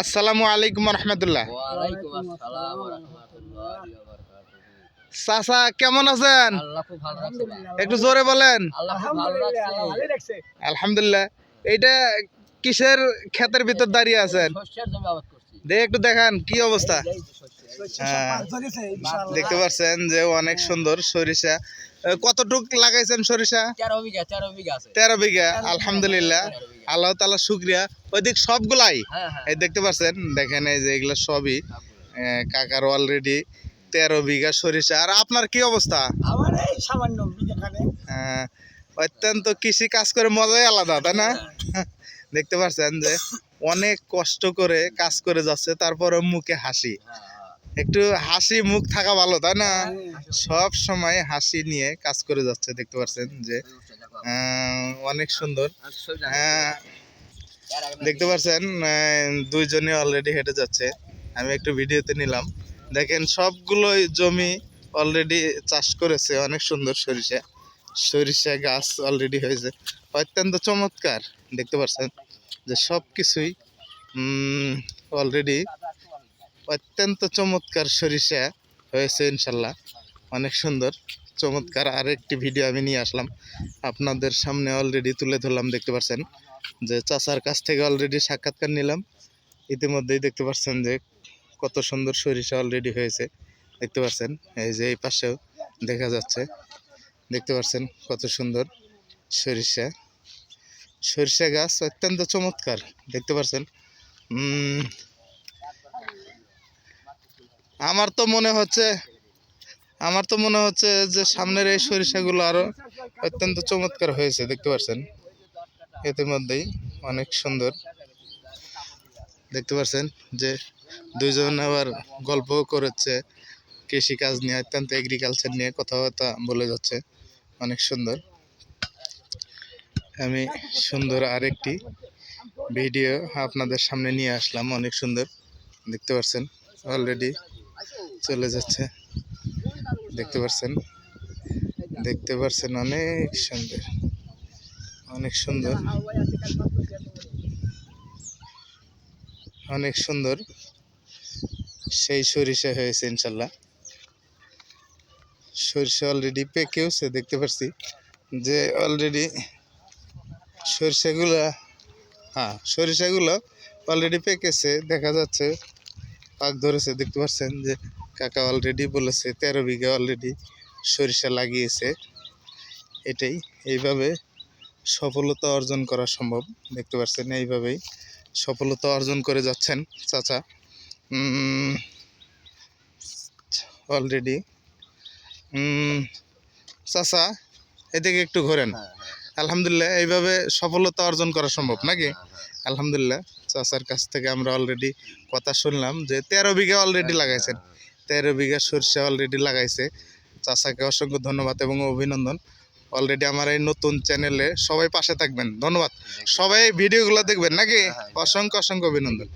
আসসালামু আলাইকুম রহমতুল্লাহ। ওয়ালাইকুম আসসালাম ওয়া রাহমাতুল্লাহি ওয়া বারাকাতুহু চাচা কেমন আছেন? একটু জোরে বলেন। আলহামদুলিল্লাহ এইটা কিসের ক্ষেতের ভিতর দাঁড়িয়ে আছেন? দেখ একটু দেখান কি অবস্থা? হ্যাঁ, দেখতে পাচ্ছেন যে অনেক সুন্দর সরিষা। কতটুক লাগাইছেন সরিষা? তেরো বিঘা তেরো আলহামদুলিল্লাহ। আল্লাহ তালা শুক্রিয়া। ওইদিক সবগুলাই। হ্যাঁ হ্যাঁ। এই দেখতে পাচ্ছেন? দেখেন এই যে এগুলো সবই। কাকার অলরেডি তেরো বিঘা সরিষা। আর আপনার কি অবস্থা? আমার এই সামান্য বিঘাখানে আহ, অত্যন্ত কৃষি কাজ করে মজাই আলাদা তাই না? দেখতে পাচ্ছেন যে অনেক কষ্ট করে কাজ করে যাচ্ছে তারপরে মুখে হাসি। একটু হাসি মুখ থাকা ভালো তাই না? সব সময় হাসি নিয়ে কাজ করে যাচ্ছে দেখতে পাচ্ছেন যে অনেক সুন্দর। আহ, দেখতে পাচ্ছেন দুইজনে অলরেডি হেঁটে যাচ্ছে। আমি একটু ভিডিওতে নিলাম। দেখেন সবগুলো জমি অলরেডি চাষ করেছে অনেক সুন্দর সরিষা। সরিষা গাছ অলরেডি হয়েছে। অত্যন্ত চমৎকার দেখতে পাচ্ছেন যে সব কিছুই অলরেডি অত্যন্ত চমৎকার সরিষা হয়েছে ইনশাল্লাহ। অনেক সুন্দর, চমৎকার আরেকটি ভিডিও আমি নিয়ে আসলাম। আপনাদের সামনে অলরেডি তুলে ধরলাম, দেখতে পাচ্ছেন যে চাচার কাছ থেকে অলরেডি সাক্ষাৎকার নিলাম। ইতিমধ্যেই দেখতে পাচ্ছেন যে কত সুন্দর সরিষা অলরেডি হয়েছে। দেখতে পাচ্ছেন এই যে এই পাশেও দেখা যাচ্ছে। দেখতে পাচ্ছেন কত সুন্দর সরিষা। সরিষা গাছ অত্যন্ত চমৎকার, দেখতে পাচ্ছেন আমার তো মনে হচ্ছে, আমার তো মনে হচ্ছে যে সামনের এই সরিষাগুলো আরও অত্যন্ত চমৎকার হয়েছে, দেখতে পাচ্ছেন ইতিমধ্যেই অনেক সুন্দর। দেখতে পাচ্ছেন যে দুইজন আবার গল্প করেছে কৃষি কাজ নিয়ে, অত্যন্ত এগ্রিকালচার নিয়ে কথাবার্তা বলে যাচ্ছে। অনেক সুন্দর। আমি সুন্দর আরেকটি ভিডিও আপনাদের সামনে নিয়ে আসলাম, অনেক সুন্দর। দেখতে পাচ্ছেন অলরেডি চলে যাচ্ছে। দেখতে পাচ্ছেন দেখতে পাচ্ছেন অনেক সুন্দর। অনেক সুন্দর। অনেক সুন্দর। সেই সরিষা হয়েছে ইনশাল্লাহ। সরিষা অলরেডি পেকেওছে, দেখতে পাচ্ছি যে অলরেডি সরিষাগুলো হ্যাঁ সরিষাগুলো অলরেডি পেকেছে, দেখা যাচ্ছে। পাক ধরেছে, দেখতে পাচ্ছেন যে কাকা অলরেডি বলেছে, তেরো বিঘা অলরেডি সরিষা লাগিয়েছে। এটাই, এইভাবে সফলতা অর্জন করা সম্ভব, দেখতে পাচ্ছেন এইভাবেই সফলতা অর্জন করে যাচ্ছেন চাচা। অলরেডি চাচা, এদিকে একটু ঘোরেন। আলহামদুলিল্লাহ এইভাবে সফলতা অর্জন করা সম্ভব নাকি? আলহামদুলিল্লাহ চাচার কাছ থেকে আমরা অলরেডি কথা শুনলাম যে তেরো বিঘা অলরেডি লাগাইছেন। তেরো বিঘা সরষে অলরেডি লাগাইছে। চাচাকে অসংখ্য ধন্যবাদ এবং অভিনন্দন। অলরেডি আমার এই নতুন চ্যানেলে সবাই পাশে থাকবেন। ধন্যবাদ। সবাই ভিডিওগুলো দেখবেন নাকি? অসংখ্য অসংখ্য অভিনন্দন।